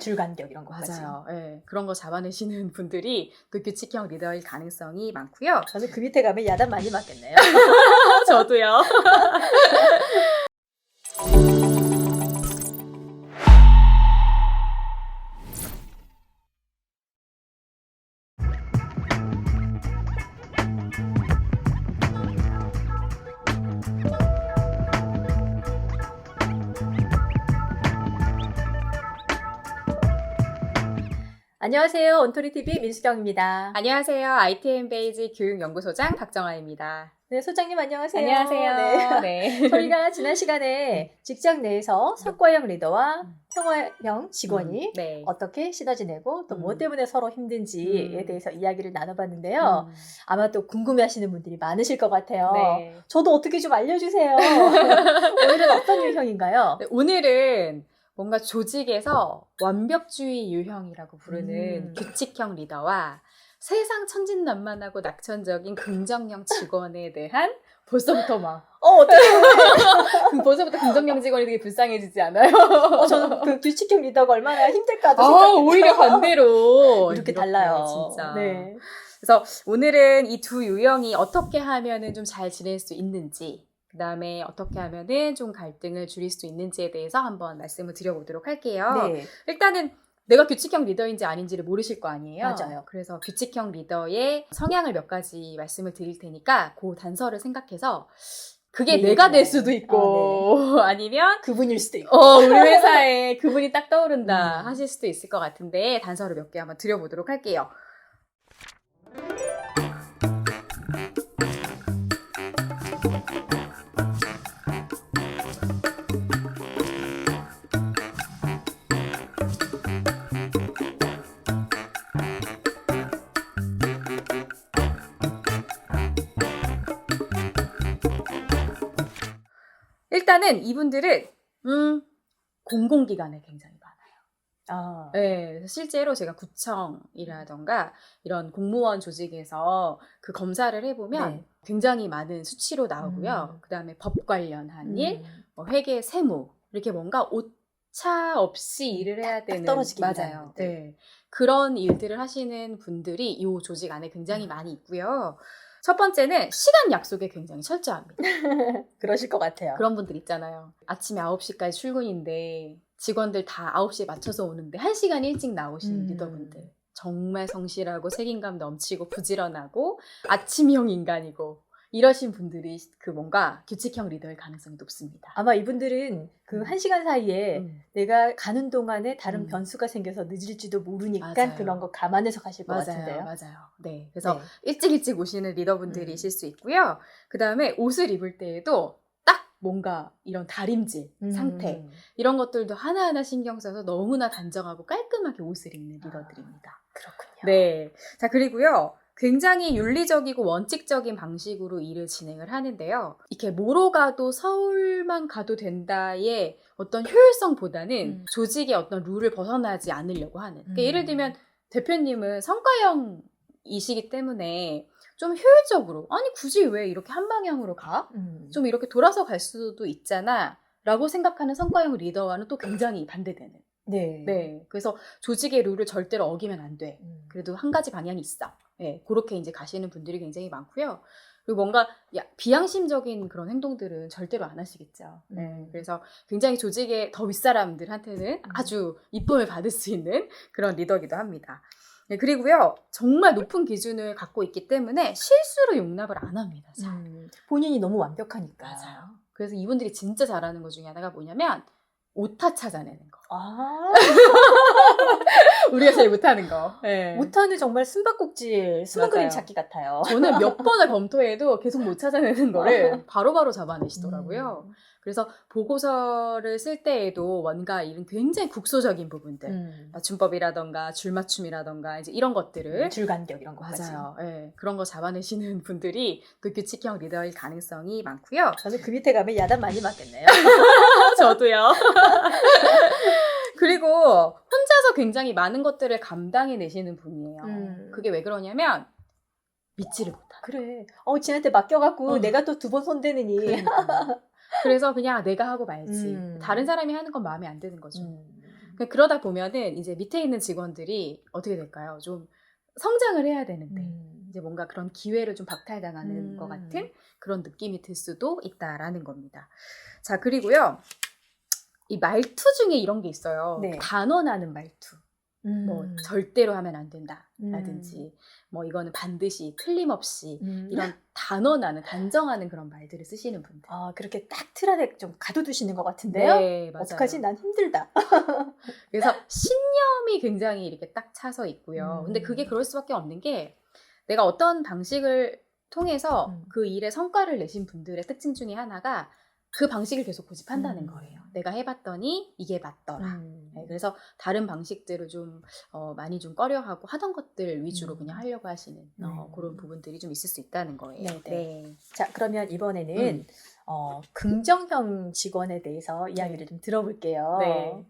줄간격 이런 것까지. 맞아요. 예, 그런 거 잡아내시는 분들이 또 규칙형 리더일 가능성이 많고요. 저는 그 밑에 가면 야단 많이 맞겠네요. 저도요. 안녕하세요. 온토리TV 민수경입니다. 안녕하세요. ITM 베이지 교육연구소장 박정아입니다. 네, 소장님 안녕하세요. 안녕하세요. 네. 네. 저희가 지난 시간에 직장 내에서 성과형 리더와 음. 평화형 직원이 네. 어떻게 시너 지내고 또뭐 음. 때문에 서로 힘든지에 음. 대해서 이야기를 나눠봤는데요. 음. 아마 또 궁금해하시는 분들이 많으실 것 같아요. 네. 저도 어떻게 좀 알려주세요. 오늘은 어떤 유형인가요? 네, 오늘은 뭔가 조직에서 완벽주의 유형이라고 부르는 음. 규칙형 리더와 세상 천진난만하고 낙천적인 긍정형 직원에 대한 벌써부터 막 어, 어떻게 벌써부터 긍정형 직원이 되게 불쌍해지지 않아요? 어, 저는 그 규칙형 리더가 얼마나 힘들까도 아, 생각했어요. 오히려 반대로 이렇게 달라요. 진짜. 네. 그래서 오늘은 이 두 유형이 어떻게 하면은 좀 잘 지낼 수 있는지, 그 다음에 어떻게 하면은 좀 갈등을 줄일 수 있는지에 대해서 한번 말씀을 드려보도록 할게요. 네. 일단은 내가 규칙형 리더인지 아닌지를 모르실 거 아니에요. 맞아요. 그래서 규칙형 리더의 성향을 몇 가지 말씀을 드릴 테니까 그 단서를 생각해서 그게 네, 내가 네. 될 수도 있고 아, 니면 그분일 수도 있고. 어, 우리 회사에 그분이 딱 떠오른다 음. 하실 수도 있을 것 같은데 단서를 몇 개 한번 드려보도록 할게요. 일단은 이분들은 음, 공공기관에 굉장히 많아요. 아, 네, 실제로 제가 구청이라던가 이런 공무원 조직에서 그 검사를 해보면 네. 굉장히 많은 수치로 나오고요. 음. 그 다음에 법 관련한 일, 음. 뭐 회계, 세무 이렇게 뭔가 오차 없이 일을 해야 되는 맞아요. 네, 그런 일들을 하시는 분들이 이 조직 안에 굉장히 음. 많이 있고요. 첫 번째는 시간 약속에 굉장히 철저합니다. 그러실 것 같아요. 그런 분들 있잖아요. 아침에 9시까지 출근인데 직원들 다 9시에 맞춰서 오는데 1시간 일찍 나오시는 음. 리더분들. 정말 성실하고 책임감 넘치고 부지런하고 아침형 인간이고 이러신 분들이 그 뭔가 규칙형 리더일 가능성이 높습니다. 아마 이분들은 그 음. 한 시간 사이에 음. 내가 가는 동안에 다른 음. 변수가 생겨서 늦을지도 모르니까 맞아요. 그런 거 감안해서 가실 것 맞아요, 같은데요. 맞아요. 네, 그래서 네. 일찍 일찍 오시는 리더분들이실 수 있고요. 그 다음에 옷을 입을 때에도 딱 뭔가 이런 다림질, 음. 상태 이런 것들도 하나하나 신경 써서 너무나 단정하고 깔끔하게 옷을 입는 리더들입니다. 그렇군요. 네. 자, 그리고요. 굉장히 윤리적이고 원칙적인 방식으로 일을 진행을 하는데요. 이렇게 뭐로 가도 서울만 가도 된다의 어떤 효율성보다는 음. 조직의 어떤 룰을 벗어나지 않으려고 하는. 그러니까 음. 예를 들면 대표님은 성과형이시기 때문에 좀 효율적으로 아니 굳이 왜 이렇게 한 방향으로 가? 음. 좀 이렇게 돌아서 갈 수도 있잖아. 라고 생각하는 성과형 리더와는 또 굉장히 반대되는. 네. 네. 그래서 조직의 룰을 절대로 어기면 안 돼. 음. 그래도 한 가지 방향이 있어. 예, 그렇게 이제 가시는 분들이 굉장히 많고요. 그리고 뭔가 야- 비양심적인 그런 행동들은 절대로 안 하시겠죠. 예, 음. 그래서 굉장히 조직의 더 윗사람들한테는 아주 이쁨을 받을 수 있는 그런 리더기도 합니다. 네, 그리고요, 정말 높은 기준을 갖고 있기 때문에 실수를 용납을 안 합니다. 잘. 음. 본인이 너무 완벽하니까. 맞아요. 그래서 이분들이 진짜 잘하는 것 중에 하나가 뭐냐면 오타 찾아내는 거. 아, 우리가 제일 못하는 거. 예. 못하는 정말 숨바꼭질, 숨은. 그림 찾기 같아요. 저는 몇 번을 검토해도 계속 못 찾아내는 거를 바로바로 잡아내시더라고요. 음. 그래서 보고서를 쓸 때에도 뭔가 이런 굉장히 국소적인 부분들, 음. 맞춤법이라던가 줄맞춤이라던가 이제 이런 것들을 줄간격 이런 것까지. 맞아요. 예, 그런 거 잡아내시는 분들이 또 규칙형 리더일 가능성이 많고요. 저는 그 밑에 가면 야단 많이 맞겠네요. 저도요. 그리고 혼자서 굉장히 많은 것들을 감당해 내시는 분이에요. 음. 그게 왜 그러냐면 믿지를 못하요 그래. 어, 지한테 맡겨갖고 어. 내가 또 두 번 손대느니. 그러니까요. 그래서 그냥 내가 하고 말지. 음. 다른 사람이 하는 건 마음에 안 드는 거죠. 음. 그- 그러다 보면은 이제 밑에 있는 직원들이 어떻게 될까요? 좀 성장을 해야 되는데 음. 이제 뭔가 그런 기회를 좀 박탈당하는 음. 것 같은 그런 느낌이 들 수도 있다라는 겁니다. 자 그리고요 이 말투 중에 이런 게 있어요. 네. 단언하는 말투. 뭐 음. 절대로 하면 안 된다라든지 뭐 이거는 반드시 틀림없이 음. 이런 단언하는 단정하는 그런 말들을 쓰시는 분들. 아 그렇게 딱 틀 안에 좀 가둬두시는 것 같은데요. 네, 맞아요. 어떡하지? 난 힘들다. 그래서 신념이 굉장히 이렇게 딱 차서 있고요. 음. 근데 그게 그럴 수밖에 없는 게 내가 어떤 방식을 통해서 음. 그 일에 성과를 내신 분들의 특징 중에 하나가 그 방식을 계속 고집한다는 음. 거예요. 내가 해봤더니 이게 맞더라. 음. 네, 그래서 다른 방식들을 좀 어, 많이 좀 꺼려하고 하던 것들 위주로 음. 그냥 하려고 하시는 어, 음. 그런 부분들이 좀 있을 수 있다는 거예요. 네, 네. 네. 자 그러면 이번에는 음. 어, 긍정형 직원에 대해서 이야기를 좀 들어볼게요. 네.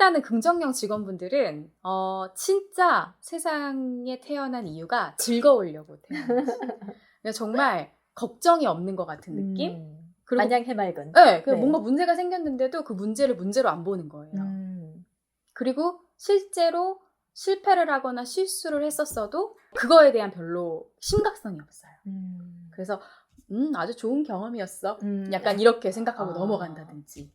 일단은 긍정형 직원분들은 어, 진짜 세상에 태어난 이유가 즐거우려고 태어났어요. 그냥 정말 걱정이 없는 것 같은 느낌. 음. 그리고 마냥 해맑은. 네, 그 네. 뭔가 문제가 생겼는데도 그 문제를 문제로 안 보는 거예요. 음. 그리고 실제로 실패를 하거나 실수를 했었어도 그거에 대한 별로 심각성이 없어요. 음. 그래서 음 아주 좋은 경험이었어. 음. 약간 이렇게 생각하고 아. 넘어간다든지.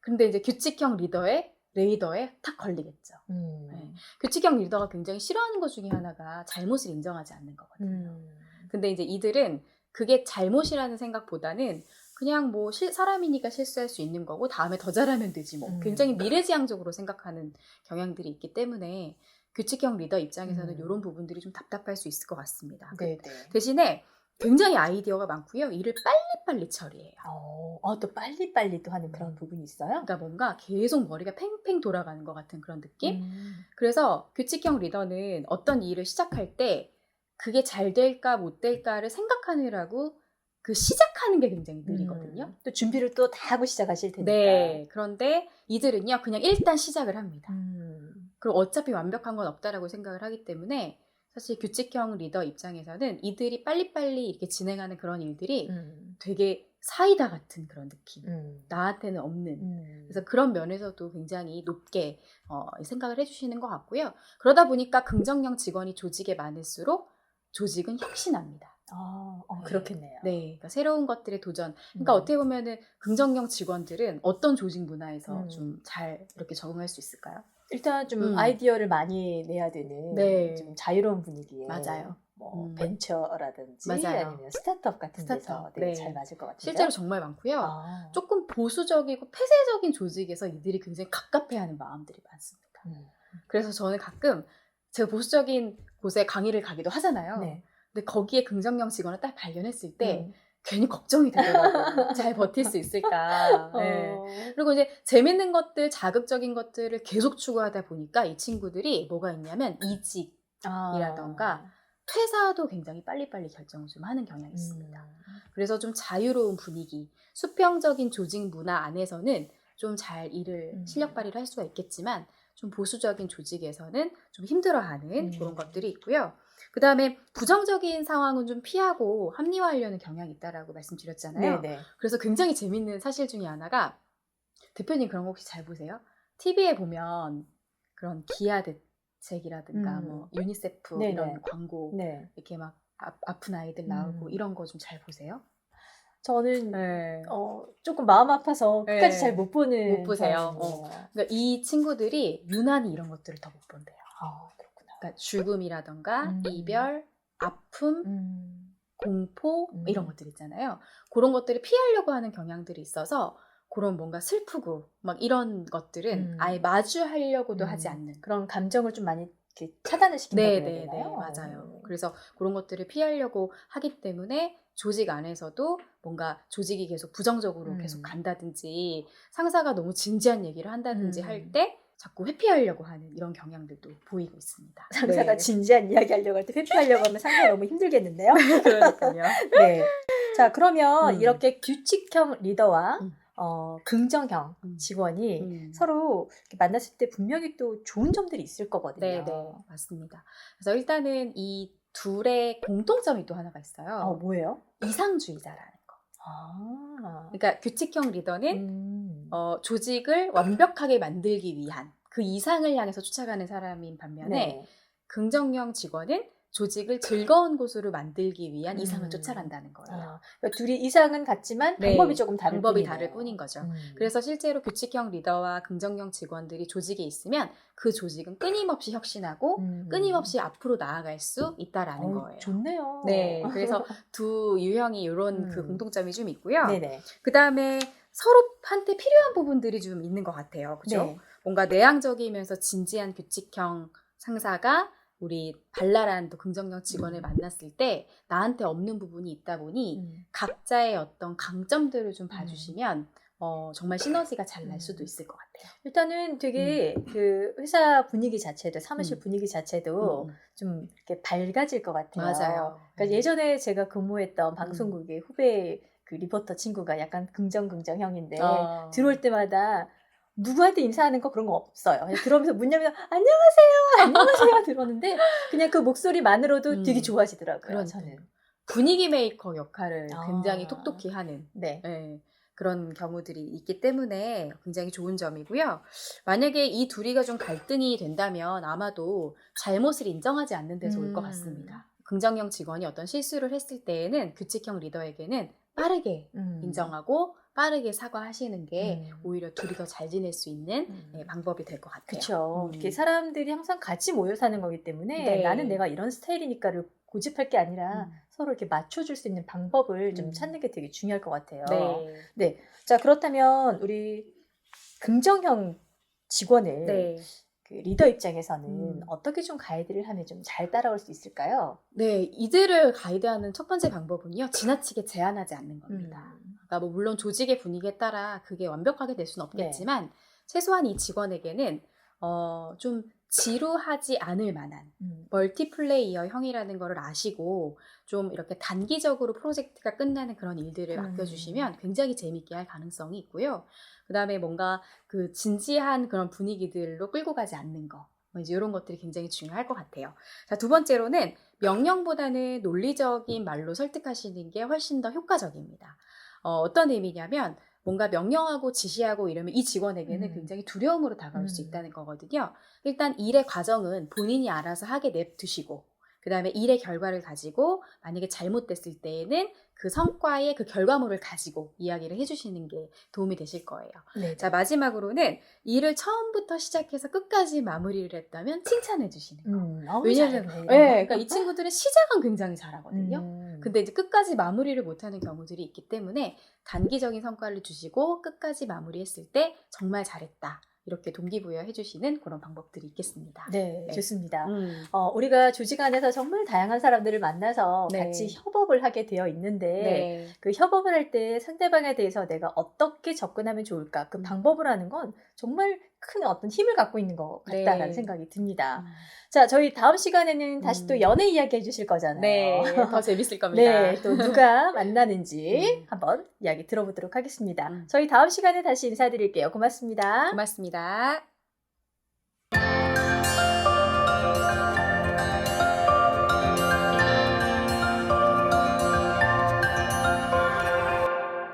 근데 이제 규칙형 리더의 레이더에 탁 걸리겠죠. 음. 네. 규칙형 리더가 굉장히 싫어하는 것 중에 하나가 잘못을 인정하지 않는 거거든요. 음. 근데 이제 이들은 그게 잘못이라는 생각보다는 그냥 뭐 실- 사람이니까 실수할 수 있는 거고 다음에 더 잘하면 되지 뭐 음. 굉장히 미래지향적으로 생각하는 경향들이 있기 때문에 규칙형 리더 입장에서는 음. 이런 부분들이 좀 답답할 수 있을 것 같습니다. 네, 네. 대신에 굉장히 아이디어가 많고요. 일을 빨리빨리 처리해요. 어, 어, 또 빨리빨리 또 하는 그런 부분이 있어요? 그러니까 뭔가 계속 머리가 팽팽 돌아가는 것 같은 그런 느낌? 음. 그래서 규칙형 리더는 어떤 일을 시작할 때 그게 잘 될까 못 될까를 생각하느라고 그 시작하는 게 굉장히 느리거든요. 음. 또 준비를 또 다 하고 시작하실 테니까. 네. 그런데 이들은요, 그냥 일단 시작을 합니다. 음. 그리고 어차피 완벽한 건 없다라고 생각을 하기 때문에 사실 규칙형 리더 입장에서는 이들이 빨리빨리 이렇게 진행하는 그런 일들이 음. 되게 사이다 같은 그런 느낌. 음. 나한테는 없는. 음. 그래서 그런 면에서도 굉장히 높게 어, 생각을 해주시는 것 같고요. 그러다 보니까 긍정형 직원이 조직에 많을수록 조직은 혁신합니다. 아, 어, 네. 그렇겠네요. 네, 그러니까 새로운 것들의 도전. 그러니까 음. 어떻게 보면은 긍정형 직원들은 어떤 조직 문화에서 음. 좀잘 이렇게 적응할 수 있을까요? 일단 좀 음. 아이디어를 많이 내야 되는 네. 좀 자유로운 분위기에 맞아요. 뭐 음. 벤처라든지 맞아요. 아니면 스타트업 같은 스타트업, 데서 네, 네. 잘 맞을 것 같은데요. 실제로 정말 많고요. 아. 조금 보수적이고 폐쇄적인 조직에서 이들이 굉장히 갑갑해하는 마음들이 많습니다. 음. 그래서 저는 가끔 제가 보수적인 곳에 강의를 가기도 하잖아요. 네. 근데 거기에 긍정형 직원을 딱 발견했을 때 음. 괜히 걱정이 되더라고요. 잘 버틸 수 있을까. 네. 어. 그리고 이제 재밌는 것들, 자극적인 것들을 계속 추구하다 보니까 이 친구들이 뭐가 있냐면 이직, 아. 이라던가 퇴사도 굉장히 빨리빨리 결정을 좀 하는 경향이 있습니다. 음. 그래서 좀 자유로운 분위기, 수평적인 조직 문화 안에서는 좀 잘 일을 음. 실력 발휘를 할 수가 있겠지만 좀 보수적인 조직에서는 좀 힘들어하는 음. 그런 것들이 있고요. 그 다음에 부정적인 상황은 좀 피하고 합리화하려는 경향이 있다라고 말씀드렸잖아요. 네네. 그래서 굉장히 재밌는 사실 중에 하나가 대표님 그런 거 혹시 잘 보세요? TV에 보면 그런 기아 대책이라든가 음. 뭐 유니세프 네네. 이런 광고 네. 이렇게 막 아, 아픈 아이들 나오고 음. 이런 거 좀 잘 보세요? 저는 네. 어, 조금 마음 아파서 네. 끝까지 잘못 보는 못 보세요. 사람이에요. 그러니까 이 친구들이 유난히 이런 것들을 더 못 본대요. 아, 그러니까 죽음이라던가 음. 이별, 아픔, 음. 공포 음. 이런 것들 있잖아요. 그런 것들을 피하려고 하는 경향들이 있어서 그런 뭔가 슬프고 막 이런 것들은 음. 아예 마주하려고도 음. 하지 않는 그런 감정을 좀 많이 이렇게 차단을 시킨다고 네, 해야 네, 네? 맞아요. 그래서 그런 것들을 피하려고 하기 때문에 조직 안에서도 뭔가 조직이 계속 부정적으로 음. 계속 간다든지 상사가 너무 진지한 얘기를 한다든지 음. 할때 자꾸 회피하려고 하는 이런 경향들도 보이고 있습니다. 상사가 네. 진지한 이야기 하려고 할 때 회피하려고 하면 상사가 너무 힘들겠는데요. 그러니까요. 네. 자, 그러면 음. 이렇게 규칙형 리더와 음. 어, 긍정형 음. 직원이 음. 서로 만났을 때 분명히 또 좋은 점들이 있을 거거든요. 네, 네, 맞습니다. 그래서 일단은 이 둘의 공통점이 또 하나가 있어요. 어, 뭐예요? 이상주의자라는 거. 아. 그러니까 규칙형 리더는 음. 어, 조직을 완벽하게 만들기 위한 그 이상을 향해서 쫓아가는 사람인 반면에 네. 긍정형 직원은 조직을 즐거운 곳으로 만들기 위한 음. 이상을 쫓아간다는 거예요. 아, 그러니까 둘이 이상은 같지만 네, 방법이 조금 다른 방법이 뿐이네요. 다를 뿐인 거죠. 음. 그래서 실제로 규칙형 리더와 긍정형 직원들이 조직에 있으면 그 조직은 끊임없이 혁신하고 음. 끊임없이 앞으로 나아갈 수 있다라는 어우, 거예요. 좋네요. 네, 그래서 두 유형이 이런 그 음. 공통점이 좀 있고요. 그 다음에 서로 한테 필요한 부분들이 좀 있는 것 같아요. 그죠? 네. 뭔가 내향적이면서 진지한 규칙형 상사가 우리 발랄한 또 긍정형 직원을 음. 만났을 때 나한테 없는 부분이 있다 보니 음. 각자의 어떤 강점들을 좀 봐주시면 어, 정말 시너지가 잘날 음. 수도 있을 것 같아요. 일단은 되게 그 회사 분위기 자체도 사무실 음. 분위기 자체도 음, 좀 이렇게 밝아질 것 같아요. 맞아요. 그러니까 음. 예전에 제가 근무했던 방송국의 후배 그 리포터 친구가 약간 긍정 긍정형인데 어. 들어올 때마다 누구한테 인사하는 거 그런 거 없어요. 그냥 들어오면서 문 열면 안녕하세요, 안녕하세요 들었는데 그냥 그 목소리만으로도 음. 되게 좋아지더라고요. 그러니까요. 저는. 분위기 메이커 역할을 아. 굉장히 톡톡히 하는 네. 예, 그런 경우들이 있기 때문에 굉장히 좋은 점이고요. 만약에 이 둘이가 좀 갈등이 된다면 아마도 잘못을 인정하지 않는 데서 올것 음. 같습니다. 긍정형 직원이 어떤 실수를 했을 때에는 규칙형 리더에게는 빠르게 음. 인정하고 빠르게 사과하시는 게 음. 오히려 둘이 더 잘 지낼 수 있는 음. 예, 방법이 될 것 같아요. 그렇죠. 음. 이렇게 사람들이 항상 같이 모여 사는 거기 때문에 네. 나는 내가 이런 스타일이니까를 고집할 게 아니라 음. 서로 이렇게 맞춰줄 수 있는 방법을 좀 음. 찾는 게 되게 중요할 것 같아요. 네. 자 그렇다면 우리 긍정형 직원을 네. 그 리더 입장에서는 음. 어떻게 좀 가이드를 하면 좀 잘 따라올 수 있을까요? 네, 이들을 가이드하는 첫 번째 방법은요, 지나치게 제한하지 않는 겁니다. 음. 그러니까 뭐 물론 조직의 분위기에 따라 그게 완벽하게 될 수는 없겠지만 최소한 이 직원에게는 어, 좀 지루하지 않을 만한 음. 멀티플레이어 형이라는 거를 아시고 좀 이렇게 단기적으로 프로젝트가 끝나는 그런 일들을 음. 맡겨주시면 굉장히 재밌게 할 가능성이 있고요. 그 다음에 뭔가 그 진지한 그런 분위기들로 끌고 가지 않는 거. 뭐 이제 이런 것들이 굉장히 중요할 것 같아요. 자, 두 번째로는 명령보다는 논리적인 말로 설득하시는 게 훨씬 더 효과적입니다. 어, 어떤 의미냐면 뭔가 명령하고 지시하고 이러면 이 직원에게는 음. 굉장히 두려움으로 다가올 수 음. 있다는 거거든요. 일단 일의 과정은 본인이 알아서 하게 냅두시고 그 다음에 일의 결과를 가지고 만약에 잘못됐을 때에는 그 성과의 그 결과물을 가지고 이야기를 해주시는 게 도움이 되실 거예요. 네. 자 마지막으로는 일을 처음부터 시작해서 끝까지 마무리를 했다면 칭찬해 주시는 거. 음. 왜냐면 잘했네. 네, 그러니까 이 친구들은 시작은 굉장히 잘하거든요. 음. 근데 이제 끝까지 마무리를 못하는 경우들이 있기 때문에 단기적인 성과를 주시고 끝까지 마무리했을 때 정말 잘했다 이렇게 동기부여 해주시는 그런 방법들이 있겠습니다. 네, 네. 좋습니다. 음. 어, 우리가 조직 안에서 정말 다양한 사람들을 만나서 네. 같이 협업을 하게 되어 있는데 네. 그 협업을 할 때 상대방에 대해서 내가 어떻게 접근하면 좋을까 그 음. 방법을 하는 건 정말 큰 어떤 힘을 갖고 있는 것 같다라는 네. 생각이 듭니다. 음. 자, 저희 다음 시간에는 다시 음. 또 연애 이야기 해주실 거잖아요. 네, 더 재밌을 겁니다. 네, 또 누가 만나는지 음. 한번 이야기 들어보도록 하겠습니다. 음. 저희 다음 시간에 다시 인사드릴게요. 고맙습니다. 고맙습니다.